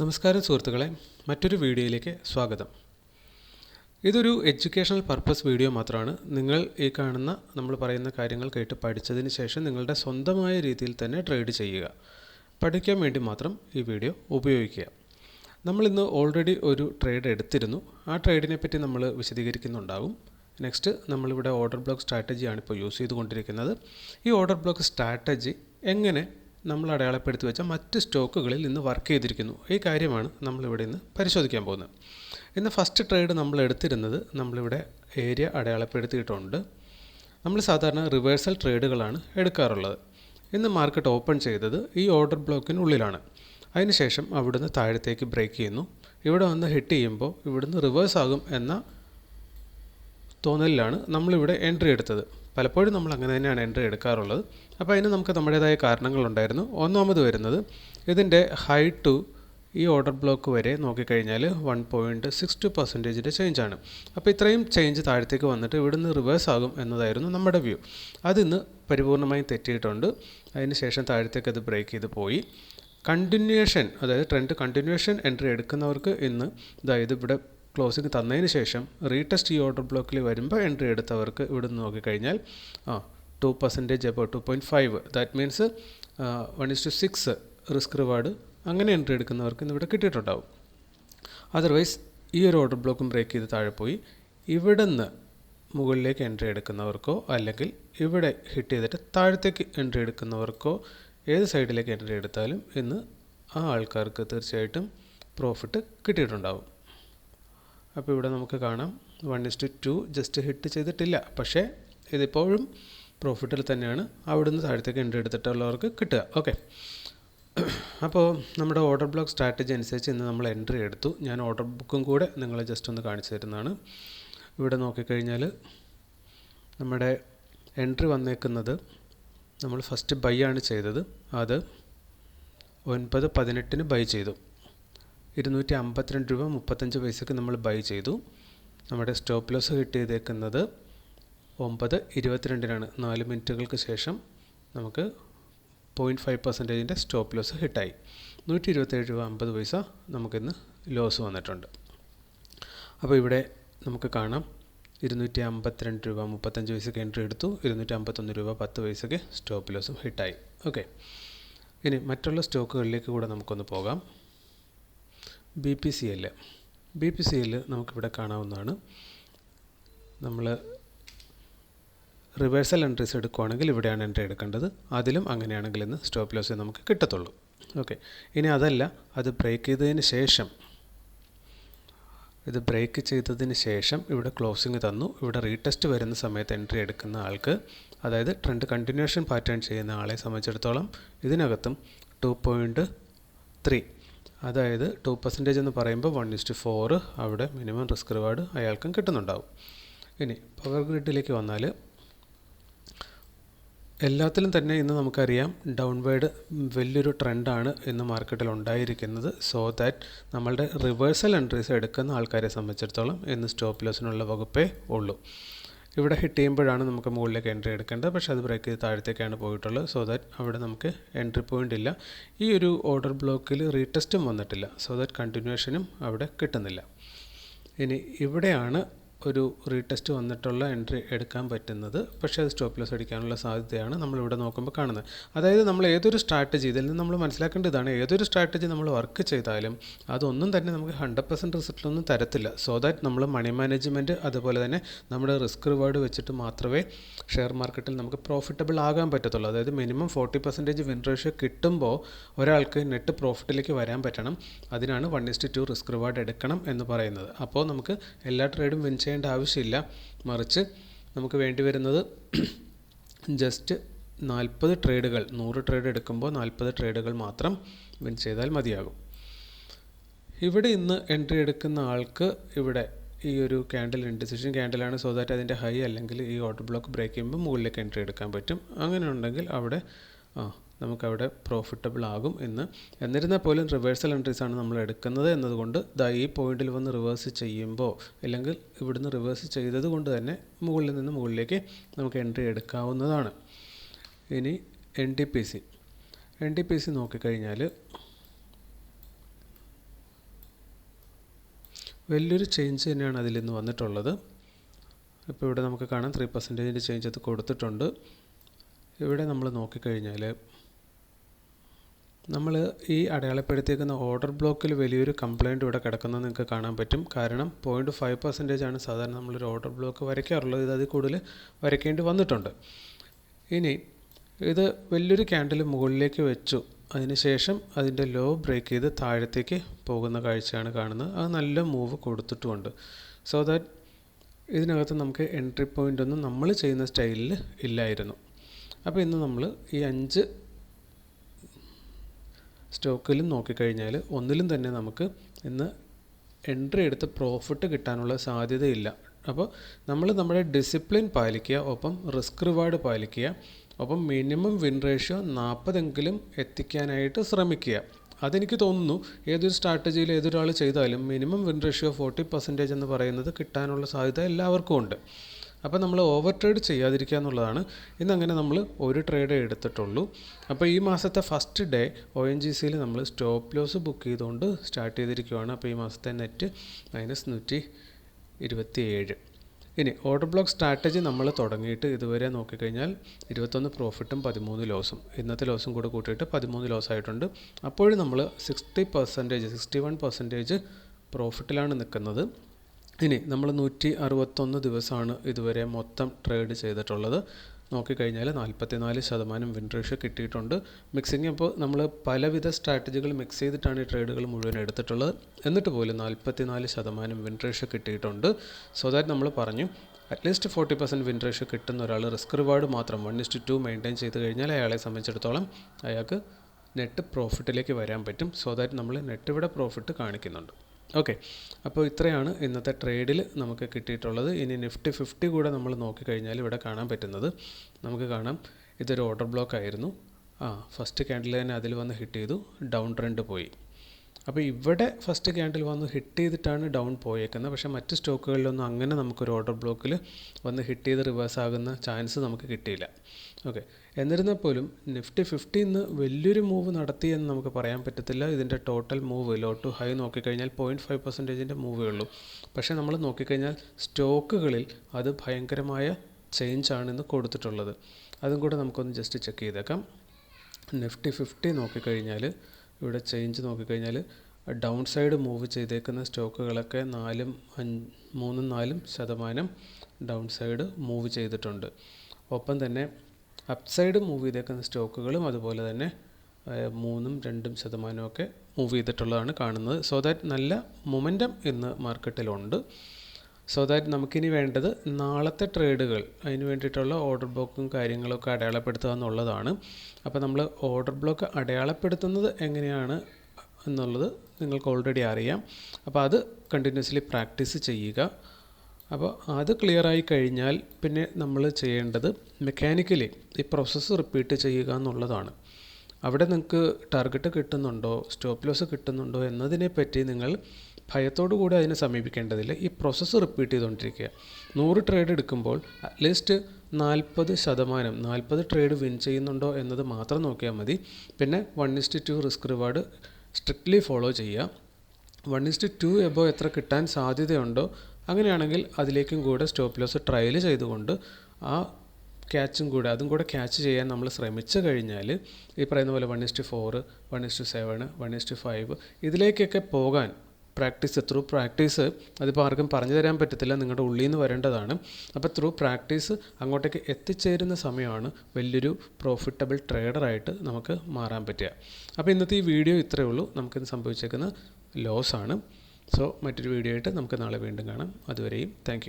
നമസ്കാരം സുഹൃത്തുക്കളെ മറ്റൊരു വീഡിയോയിലേക്ക് സ്വാഗതം. ഇതൊരു എഡ്യൂക്കേഷണൽ പർപ്പസ് വീഡിയോ മാത്രമാണ്. നിങ്ങൾ ഈ കാണുന്ന നമ്മൾ പറയുന്ന കാര്യങ്ങൾ കേട്ട് പഠിച്ചതിന് ശേഷം നിങ്ങളുടെ സ്വന്തമായ രീതിയിൽ തന്നെ ട്രേഡ് ചെയ്യുക. പഠിക്കാൻ വേണ്ടി മാത്രം ഈ വീഡിയോ ഉപയോഗിക്കുക. നമ്മളിന്ന് ഓൾറെഡി ഒരു ട്രേഡ് എടുത്തിരുന്നു. ആ ട്രേഡിനെ പറ്റി നമ്മൾ വിശദീകരിക്കുന്നുണ്ടാകും നെക്സ്റ്റ് നമ്മളിവിടെ ഓർഡർ ബ്ലോക്ക് സ്ട്രാറ്റജിയാണ് ഇപ്പോൾ യൂസ് ചെയ്തുകൊണ്ടിരിക്കുന്നത്. ഈ ഓർഡർ ബ്ലോക്ക് സ്ട്രാറ്റജി എങ്ങനെ നമ്മൾ അടയാളപ്പെടുത്തി വെച്ച മറ്റ് സ്റ്റോക്കുകളിൽ ഇന്ന് വർക്ക് ചെയ്തിരിക്കുന്നു. ഈ കാര്യമാണ് നമ്മളിവിടെ ഇന്ന് പരിശോധിക്കാൻ പോകുന്നത്. ഇന്ന് ഫസ്റ്റ് ട്രേഡ് നമ്മൾ എടുത്തിരുന്നത് നമ്മളിവിടെ ഏരിയ അടയാളപ്പെടുത്തിയിട്ടുണ്ട്. നമ്മൾ സാധാരണ റിവേഴ്സൽ ട്രേഡുകളാണ് എടുക്കാറുള്ളത്. ഇന്ന് മാർക്കറ്റ് ഓപ്പൺ ചെയ്തത് ഈ ഓർഡർ ബ്ലോക്കിനുള്ളിലാണ് അതിനുശേഷം അവിടുന്ന് താഴത്തേക്ക് ബ്രേക്ക് ചെയ്യുന്നു. ഇവിടെ വന്ന് ഹിറ്റ് ചെയ്യുമ്പോൾ ഇവിടുന്ന് റിവേഴ്സ് ആകും എന്ന തോന്നലിലാണ് നമ്മളിവിടെ എൻട്രി എടുത്തത്. പലപ്പോഴും നമ്മൾ അങ്ങനെ തന്നെയാണ് എൻട്രി എടുക്കാറുള്ളത്. അപ്പോൾ അതിന് നമുക്ക് നമ്മുടേതായ കാരണങ്ങളുണ്ടായിരുന്നു. ഒന്നാമത് വരുന്നത് ഇതിന്റെ ഹൈ ടു ഈ ഓർഡർ ബ്ലോക്ക് വരെ നോക്കിക്കഴിഞ്ഞാൽ വൺ പോയിന്റ് സിക്സ് ടു പെർസെന്റേജിന്റെ ചേഞ്ചാണ് അപ്പോൾ ഇത്രയും ചേഞ്ച് താഴത്തേക്ക് വന്നിട്ട് ഇവിടുന്ന് റിവേഴ്സ് ആകും എന്നതായിരുന്നു നമ്മുടെ വ്യൂ അതിന്ന് പരിപൂർണമായും തെറ്റിയിട്ടുണ്ട്. അതിന് ശേഷം താഴത്തേക്ക് അത് ബ്രേക്ക് ചെയ്ത് പോയി. കണ്ടിന്യൂഷൻ അതായത് ട്രെൻഡ് കണ്ടിന്യൂഷൻ എൻട്രി എടുക്കുന്നവർക്ക് ഇന്ന് അതായത് ഇവിടെ ക്ലോസിംഗ് തന്നതിന് ശേഷം റീടെസ്റ്റ് ഈ ഓർഡർ ബ്ലോക്കിൽ വരുമ്പോൾ എൻട്രി എടുത്തവർക്ക് ഇവിടെ നിന്ന് നോക്കിക്കഴിഞ്ഞാൽ ആ ടു പെർസെന്റേജ് അപ്പോൾ two point five that means one is two six risk reward അങ്ങനെ എൻട്രി എടുക്കുന്നവർക്ക് ഇവിടെ കിട്ടിയിട്ടുണ്ടാവും. അതർവൈസ് ഈ ഒരു ഓർഡർ ബ്ലോക്കും ബ്രേക്ക് ചെയ്ത് താഴെ പോയി. ഇവിടെ നിന്ന് മുകളിലേക്ക് എൻട്രി എടുക്കുന്നവർക്കോ അല്ലെങ്കിൽ ഇവിടെ ഹിറ്റ് ചെയ്തിട്ട് താഴത്തേക്ക് എൻട്രി എടുക്കുന്നവർക്കോ ഏത് സൈഡിലേക്ക് എൻട്രി എടുത്താലും ഇന്ന് ആ ആൾക്കാർക്ക് തീർച്ചയായിട്ടും പ്രോഫിറ്റ് കിട്ടിയിട്ടുണ്ടാവും. അപ്പോൾ ഇവിടെ നമുക്ക് കാണാം. One is two just hit ചെയ്തിട്ടില്ല. പക്ഷേ ഇതിപ്പോഴും പ്രോഫിറ്റിൽ തന്നെയാണ്. അവിടെ നിന്ന് താഴത്തേക്ക് എൻട്രി എടുത്തിട്ടുള്ളവർക്ക് കിട്ടുക. ഓക്കെ അപ്പോൾ നമ്മുടെ ഓർഡർ ബ്ലോക്ക് സ്ട്രാറ്റജി അനുസരിച്ച് ഇന്ന് നമ്മൾ എൻട്രി എടുത്തു. ഞാൻ ഓർഡർ ബുക്കും കൂടെ നിങ്ങളെ ജസ്റ്റ് ഒന്ന് കാണിച്ചു തരുന്നതാണ്. ഇവിടെ നോക്കിക്കഴിഞ്ഞാൽ നമ്മുടെ എൻട്രി വന്നേക്കുന്നത് നമ്മൾ ഫസ്റ്റ് ബൈ ആണ് ചെയ്തത്. അത് ഒൻപത് പതിനെട്ടിന് ബൈ ചെയ്തു. ഇരുന്നൂറ്റി അമ്പത്തിരണ്ട് രൂപ മുപ്പത്തഞ്ച് പൈസക്ക് നമ്മൾ ബൈ ചെയ്തു. നമ്മുടെ സ്റ്റോപ്പ് ലോസ് ഹിറ്റ് ചെയ്തേക്കുന്നത് ഒമ്പത് ഇരുപത്തിരണ്ടിനാണ്. നാല് മിനിറ്റുകൾക്ക് ശേഷം നമുക്ക് പോയിന്റ് ഫൈവ് പെർസെന്റേജിന്റെ സ്റ്റോപ്പ് ലോസ് ഹിറ്റായി നൂറ്റി ഇരുപത്തേഴ് രൂപ അമ്പത് പൈസ നമുക്കിന്ന് ലോസ് വന്നിട്ടുണ്ട്. അപ്പോൾ ഇവിടെ നമുക്ക് കാണാം. ഇരുന്നൂറ്റി അമ്പത്തിരണ്ട് രൂപ മുപ്പത്തഞ്ച് പൈസക്ക് എൻട്രി എടുത്തു. ഇരുന്നൂറ്റി അമ്പത്തൊന്ന് രൂപ പത്ത് പൈസക്ക് സ്റ്റോപ്പ് ലോസും ഹിറ്റായി ഓക്കെ ഇനി മറ്റുള്ള സ്റ്റോക്കുകളിലേക്ക് കൂടെ നമുക്കൊന്ന് പോകാം. B P C L B P C L നമുക്കിവിടെ കാണാവുന്നതാണ്. നമ്മൾ റിവേഴ്സൽ എൻട്രീസ് എടുക്കുകയാണെങ്കിൽ ഇവിടെയാണ് എൻട്രി എടുക്കേണ്ടത്. അതിലും അങ്ങനെയാണെങ്കിൽ ഇന്ന് സ്റ്റോപ്പ് ലോസ് നമുക്ക് കിട്ടത്തുള്ളൂ. ഓക്കെ ഇനി അതല്ല അത് ബ്രേക്ക് ചെയ്തതിന് ശേഷം ഇത് ബ്രേക്ക് ചെയ്തതിന് ശേഷം ഇവിടെ ക്ലോസിങ് തന്നു. ഇവിടെ റീടെസ്റ്റ് വരുന്ന സമയത്ത് എൻട്രി എടുക്കുന്ന ആൾക്ക് അതായത് ട്രെൻഡ് കണ്ടിന്യൂഷൻ പാറ്റേൺ ചെയ്യുന്ന ആളെ സംബന്ധിച്ചിടത്തോളം ഇതിനകത്തും ടു പോയിന്റ് ത്രീ അതായത് ടു പെർസെന്റേജ് എന്ന് പറയുമ്പോൾ വൺ ഇസ്റ്റ് ഫോറ് അവിടെ മിനിമം റിസ്ക് റിവാർഡ് അയാൾക്കും കിട്ടുന്നുണ്ടാവും. ഇനി പവർ ഗ്രിഡിലേക്ക് വന്നാൽ എല്ലാത്തിലും തന്നെ ഇന്ന് നമുക്കറിയാം ഡൗൺവേർഡ് വലിയൊരു ട്രെൻഡാണ് ഇന്ന് മാർക്കറ്റിൽ ഉണ്ടായിരിക്കുന്നത്. സോ ദാറ്റ് നമ്മളുടെ റിവേഴ്സൽ എൻട്രീസ് എടുക്കുന്ന ആൾക്കാരെ സംബന്ധിച്ചിടത്തോളം ഇന്ന് സ്റ്റോപ്പ് ലോസിനുള്ള വകുപ്പേ ഉള്ളൂ. ഇവിടെ ഹിറ്റ് ചെയ്യുമ്പോഴാണ് നമുക്ക് മുകളിലേക്ക് എൻട്രി എടുക്കേണ്ടത്. പക്ഷേ അത് ബ്രേക്ക് ചെയ്ത് താഴത്തേക്കാണ് പോയിട്ടുള്ളത്. സോ ദാറ്റ് അവിടെ നമുക്ക് എൻട്രി പോയിന്റ് ഇല്ല. ഈ ഒരു ഓർഡർ ബ്ലോക്കിൽ റീടെസ്റ്റും വന്നിട്ടില്ല. സോ ദാറ്റ് കണ്ടിന്യൂഷനും അവിടെ കിട്ടുന്നില്ല. ഇനി ഇവിടെയാണ് ഒരു റീടെസ്റ്റ് വന്നിട്ടുള്ള എൻട്രി എടുക്കാൻ പറ്റുന്നത്. പക്ഷേ അത് സ്റ്റോപ്പ് ലോസ് അടിക്കാനുള്ള സാധ്യതയാണ് നമ്മളിവിടെ നോക്കുമ്പോൾ കാണുന്നത്. അതായത് നമ്മൾ ഏതൊരു സ്ട്രാറ്റജി ഇതിൽ നിന്ന് നമ്മൾ മനസ്സിലാക്കേണ്ട ഇതാണ് ഏതൊരു സ്ട്രാറ്റജി നമ്മൾ വർക്ക് ചെയ്താലും അതൊന്നും തന്നെ നമുക്ക് ഹൺഡ്രഡ് പെർസെന്റ് റിസൾട്ടൊന്നും തരത്തില്ല. സോ ദാറ്റ് നമ്മൾ മണി മാനേജ്മെന്റ് അതുപോലെ തന്നെ നമ്മുടെ റിസ്ക് റിവാർഡ് വെച്ചിട്ട് മാത്രമേ ഷെയർ മാർക്കറ്റിൽ നമുക്ക് പ്രോഫിറ്റബിൾ ആകാൻ പറ്റത്തുള്ളൂ. അതായത് minimum forty percentage win ratio കിട്ടുമ്പോൾ ഒരാൾക്ക് നെറ്റ് പ്രോഫിറ്റിലേക്ക് വരാൻ പറ്റണം. അതിനാണ് one is to two risk reward എടുക്കണം എന്ന് പറയുന്നത്. അപ്പോൾ നമുക്ക് എല്ലാ ട്രേഡും വിൻ ചെയ്യേണ്ട ആവശ്യമില്ല. മറിച്ച് നമുക്ക് വേണ്ടി വരുന്നത് ജസ്റ്റ് നാൽപ്പത് ട്രേഡുകൾ നൂറ് ട്രേഡ് എടുക്കുമ്പോൾ നാൽപ്പത് ട്രേഡുകൾ മാത്രം വിൻ ചെയ്താൽ മതിയാകും. ഇവിടെ ഇന്ന് എൻട്രി എടുക്കുന്ന ആൾക്ക് ഇവിടെ ഈ ഒരു ക്യാൻഡിൽ ഇൻഡിസിഷൻ ക്യാൻഡിലാണ് സോ ദാറ്റ് അതിന്റെ ഹൈ അല്ലെങ്കിൽ ഈ ഓട്ടർ ബ്ലോക്ക് ബ്രേക്ക് ചെയ്യുമ്പോൾ മുകളിലേക്ക് എൻട്രി എടുക്കാൻ പറ്റും. അങ്ങനെ ഉണ്ടെങ്കിൽ അവിടെ ആ നമുക്കവിടെ പ്രോഫിറ്റബിൾ ആകും എന്ന്. എന്നിരുന്നാൽ പോലും റിവേഴ്സൽ എൻട്രീസ് ആണ് നമ്മൾ എടുക്കുന്നത് എന്നതുകൊണ്ട് ദാ ഈ പോയിന്റിൽ വന്ന് റിവേഴ്സ് ചെയ്യുമ്പോൾ അല്ലെങ്കിൽ ഇവിടുന്ന് റിവേഴ്സ് ചെയ്തത് കൊണ്ട് തന്നെ മുകളിൽ നിന്ന് മുകളിലേക്ക് നമുക്ക് എൻട്രി എടുക്കാവുന്നതാണ്. ഇനി N T P C N T P C നോക്കിക്കഴിഞ്ഞാൽ വലിയൊരു ചേഞ്ച് തന്നെയാണ് അതിൽ നിന്ന് വന്നിട്ടുള്ളത്. ഇപ്പോൾ ഇവിടെ നമുക്ക് കാണാം ത്രീ പെർസെന്റേജിന്റെ ചേഞ്ച് അത് കൊടുത്തിട്ടുണ്ട്. ഇവിടെ നമ്മൾ നോക്കിക്കഴിഞ്ഞാൽ നമ്മൾ ഈ അടയാളപ്പെടുത്തിയേക്കുന്ന ഓർഡർ ബ്ലോക്കിൽ വലിയൊരു കംപ്ലയിന്റ് ഇവിടെ കിടക്കുന്നത് നിങ്ങൾക്ക് കാണാൻ പറ്റും. കാരണം പോയിന്റ് ഫൈവ് പെർസെന്റേജ് ആണ് സാധാരണ നമ്മളൊരു ഓർഡർ ബ്ലോക്ക് വരയ്ക്കാറുള്ളത്. ഇത് അതിൽ കൂടുതൽ വരയ്ക്കേണ്ടി വന്നിട്ടുണ്ട്. ഇനി ഇത് വലിയൊരു ക്യാൻഡിൽ മുകളിലേക്ക് വെച്ചു. അതിനുശേഷം അതിന്റെ ലോ ബ്രേക്ക് ചെയ്ത് താഴത്തേക്ക് പോകുന്ന കാഴ്ചയാണ് കാണുന്നത്. അത് നല്ല മൂവ് കൊടുത്തിട്ടുമുണ്ട് സോ ദാറ്റ് ഇതിനകത്ത് നമുക്ക് എൻട്രി പോയിന്റ് ഒന്നും നമ്മൾ ചെയ്യുന്ന സ്റ്റൈലിൽ ഇല്ലായിരുന്നു. അപ്പോൾ ഇന്ന് നമ്മൾ ഈ അഞ്ച് സ്റ്റോക്കിലും നോക്കിക്കഴിഞ്ഞാൽ ഒന്നിലും തന്നെ നമുക്ക് ഇന്ന് എൻട്രി എടുത്ത് പ്രോഫിറ്റ് കിട്ടാനുള്ള സാധ്യതയില്ല. അപ്പോൾ നമ്മൾ നമ്മുടെ ഡിസിപ്ലിൻ പാലിക്കുക ഒപ്പം റിസ്ക് റിവാർഡ് പാലിക്കുക ഒപ്പം മിനിമം വിൻ റേഷ്യോ നാൽപ്പതെങ്കിലും എത്തിക്കാനായിട്ട് ശ്രമിക്കുക. അതെനിക്ക് തോന്നുന്നു ഏതൊരു സ്ട്രാറ്റജിയിൽ ഏതൊരാൾ ചെയ്താലും minimum win ratio forty percentage എന്ന് പറയുന്നത് കിട്ടാനുള്ള സാധ്യത എല്ലാവർക്കും ഉണ്ട്. അപ്പോൾ നമ്മൾ ഓവർ ട്രേഡ് ചെയ്യാതിരിക്കുക എന്നുള്ളതാണ്. ഇന്നങ്ങനെ നമ്മൾ ഒരു ട്രേഡ് എടുത്തിട്ടുള്ളൂ. അപ്പോൾ ഈ മാസത്തെ first day O N G സിയിൽ നമ്മൾ സ്റ്റോപ്പ് ലോസ് ബുക്ക് ചെയ്തുകൊണ്ട് സ്റ്റാർട്ട് ചെയ്തിരിക്കുകയാണ് അപ്പോൾ ഈ മാസത്തെ നെറ്റ് മൈനസ് നൂറ്റി ഇരുപത്തി ഏഴ് ഇനി ഓർഡർ ബ്ലോക്ക് സ്ട്രാറ്റജി നമ്മൾ തുടങ്ങിയിട്ട് ഇതുവരെ നോക്കിക്കഴിഞ്ഞാൽ ഇരുപത്തൊന്ന് പ്രോഫിറ്റും പതിമൂന്ന് ലോസും ഇന്നത്തെ ലോസും കൂടെ കൂട്ടിയിട്ട് പതിമൂന്ന് ലോസ് ആയിട്ടുണ്ട്. അപ്പോഴും നമ്മൾ sixty percentage sixty one percentage പ്രോഫിറ്റിലാണ് നിൽക്കുന്നത്. ഇനി നമ്മൾ നൂറ്റി അറുപത്തൊന്ന് ദിവസമാണ് ഇതുവരെ മൊത്തം ട്രേഡ് ചെയ്തിട്ടുള്ളത്. നോക്കിക്കഴിഞ്ഞാൽ നാൽപ്പത്തിനാല് ശതമാനം വിൻ കിട്ടിയിട്ടുണ്ട്. മിക്സിങ് അപ്പോൾ നമ്മൾ പലവിധ സ്ട്രാറ്റജികൾ മിക്സ് ചെയ്തിട്ടാണ് ഈ ട്രേഡുകൾ മുഴുവൻ എടുത്തിട്ടുള്ളത്. എന്നിട്ട് പോലും നാൽപ്പത്തിനാല് ശതമാനം വിൻ കിട്ടിയിട്ടുണ്ട്. സോ ദാറ്റ് നമ്മൾ പറഞ്ഞു അറ്റ്ലീസ്റ്റ് ഫോർട്ടി പെർസെന്റ് വിൻ കിട്ടുന്ന ഒരാൾ റിസ്ക് റിവാർഡ് മാത്രം one is to two maintain ചെയ്ത് കഴിഞ്ഞാൽ അയാളെ സംബന്ധിച്ചിടത്തോളം അയാൾക്ക് നെറ്റ് പ്രോഫിറ്റിലേക്ക് വരാൻ പറ്റും. സോ ദാറ്റ് നമ്മൾ നെറ്റ് ഇവിടെ പ്രോഫിറ്റ് കാണിക്കുന്നുണ്ട്. ഓക്കെ. അപ്പോൾ ഇത്രയാണ് ഇന്നത്തെ ട്രേഡിൽ നമുക്ക് കിട്ടിയിട്ടുള്ളത്. ഇനി നിഫ്റ്റി ഫിഫ്റ്റി കൂടെ നമ്മൾ നോക്കിക്കഴിഞ്ഞാൽ ഇവിടെ കാണാൻ പറ്റുന്നത്. നമുക്ക് കാണാം. ഇതൊരു ഓർഡർ ബ്ലോക്ക് ആയിരുന്നു. ആ ഫസ്റ്റ് ക്യാൻഡിൽ തന്നെ അതിൽ വന്ന് ഹിറ്റ് ചെയ്തു. ഡൗൺ ട്രെൻഡ് പോയി. അപ്പോൾ ഇവിടെ ഫസ്റ്റ് ക്യാൻഡിൽ വന്ന് ഹിറ്റ് ചെയ്തിട്ടാണ് ഡൗൺ പോയേക്കുന്നത്. പക്ഷേ മറ്റ് സ്റ്റോക്കുകളിലൊന്നും അങ്ങനെ നമുക്കൊരു ഓർഡർ ബ്ലോക്കിൽ വന്ന് ഹിറ്റ് ചെയ്ത് റിവേഴ്സ് ആകുന്ന ചാൻസ് നമുക്ക് കിട്ടിയില്ല. ഓക്കെ എന്നിരുന്നാൽ പോലും നിഫ്റ്റി ഫിഫ്റ്റി ഇന്ന് വലിയൊരു മൂവ് നടത്തി എന്ന് നമുക്ക് പറയാൻ പറ്റത്തില്ല. ഇതിന്റെ total move low to high നോക്കിക്കഴിഞ്ഞാൽ പോയിന്റ് ഫൈവ് പെർസെന്റേജിന്റെ മൂവേ ഉള്ളൂ. പക്ഷേ നമ്മൾ നോക്കിക്കഴിഞ്ഞാൽ സ്റ്റോക്കുകളിൽ അത് ഭയങ്കരമായ ചേഞ്ച് ആണ് ഇന്ന് കൊടുത്തിട്ടുള്ളത്. അതും കൂടെ നമുക്കൊന്ന് ജസ്റ്റ് ചെക്ക് ചെയ്തേക്കാം. നിഫ്റ്റി ഫിഫ്റ്റി നോക്കിക്കഴിഞ്ഞാൽ ഇവിടെ ചേഞ്ച് നോക്കിക്കഴിഞ്ഞാൽ ഡൗൺ സൈഡ് മൂവ് ചെയ്തേക്കുന്ന സ്റ്റോക്കുകളൊക്കെ നാലും അഞ്ച് മൂന്നും നാലും ശതമാനം ഡൗൺ സൈഡ് മൂവ് ചെയ്തിട്ടുണ്ട്. ഒപ്പം തന്നെ അപ് സൈഡ് മൂവ് ചെയ്തേക്കുന്ന സ്റ്റോക്കുകളും അതുപോലെ തന്നെ മൂന്നും രണ്ടും ശതമാനമൊക്കെ മൂവ് ചെയ്തിട്ടുള്ളതാണ് കാണുന്നത്. സോ ദാറ്റ് നല്ല മൊമെന്റം ഇന്ന് മാർക്കറ്റിലുണ്ട് സോ ദാറ്റ് നമുക്കിനി വേണ്ടത് നാളത്തെ ട്രേഡുകൾ അതിന് വേണ്ടിയിട്ടുള്ള ഓർഡർ ബ്ലോക്കും കാര്യങ്ങളൊക്കെ അടയാളപ്പെടുത്തുക എന്നുള്ളതാണ്. അപ്പോൾ നമ്മൾ ഓർഡർ ബ്ലോക്ക് അടയാളപ്പെടുത്തുന്നത് എങ്ങനെയാണ് എന്നുള്ളത് നിങ്ങൾക്ക് ഓൾറെഡി അറിയാം. അപ്പോൾ അത് കണ്ടിന്യൂസ്ലി പ്രാക്ടീസ് ചെയ്യുക. അപ്പോൾ അത് ക്ലിയർ ആയി കഴിഞ്ഞാൽ പിന്നെ നമ്മൾ ചെയ്യേണ്ടത് മെക്കാനിക്കലി ഈ പ്രോസസ്സ് റിപ്പീറ്റ് ചെയ്യുക എന്നുള്ളതാണ്. അവിടെ നിങ്ങൾക്ക് ടാർഗറ്റ് കിട്ടുന്നുണ്ടോ സ്റ്റോപ്പ് ലോസ് കിട്ടുന്നുണ്ടോ എന്നതിനെ പറ്റി നിങ്ങൾ ഭയത്തോടു കൂടി അതിനെ സമീപിക്കേണ്ടതില്ല. ഈ പ്രോസസ്സ് റിപ്പീറ്റ് ചെയ്തുകൊണ്ടിരിക്കുക. നൂറ് ട്രേഡ് എടുക്കുമ്പോൾ അറ്റ്ലീസ്റ്റ് നാൽപ്പത് ശതമാനം നാൽപ്പത് ട്രേഡ് വിൻ ചെയ്യുന്നുണ്ടോ എന്നത് മാത്രം നോക്കിയാൽ മതി. പിന്നെ one is to two risk reward strictly follow ചെയ്യുക. One is to two above എത്ര കിട്ടാൻ സാധ്യതയുണ്ടോ അങ്ങനെയാണെങ്കിൽ അതിലേക്കും കൂടെ സ്റ്റോപ്പ് ലോസ് ട്രയൽ ചെയ്തുകൊണ്ട് ആ ക്യാച്ചും കൂടെ അതും കൂടെ ക്യാച്ച് ചെയ്യാൻ നമ്മൾ ശ്രമിച്ചു കഴിഞ്ഞാൽ ഈ പറയുന്ന പോലെ one is to four one is to seven one is to five ഇതിലേക്കൊക്കെ പോകാൻ പ്രാക്ടീസ് ത്രൂ പ്രാക്ടീസ് അതിപ്പോൾ ആർക്കും പറഞ്ഞു തരാൻ പറ്റത്തില്ല നിങ്ങളുടെ ഉള്ളിൽ നിന്ന് വരേണ്ടതാണ്. അപ്പോൾ ത്രൂ പ്രാക്ടീസ് അങ്ങോട്ടേക്ക് എത്തിച്ചേരുന്ന സമയമാണ് വലിയൊരു പ്രോഫിറ്റബിൾ ട്രേഡറായിട്ട് നമുക്ക് മാറാൻ പറ്റുക. അപ്പോൾ ഇന്നത്തെ ഈ വീഡിയോ ഇത്രയേ ഉള്ളൂ. നമുക്കിന്ന് സംഭവിച്ചേക്കുന്ന ലോസ് ആണ്. സോ മറ്റൊരു വീഡിയോ ആയിട്ട് നമുക്ക് നാളെ വീണ്ടും കാണാം. അതുവരെയും താങ്ക്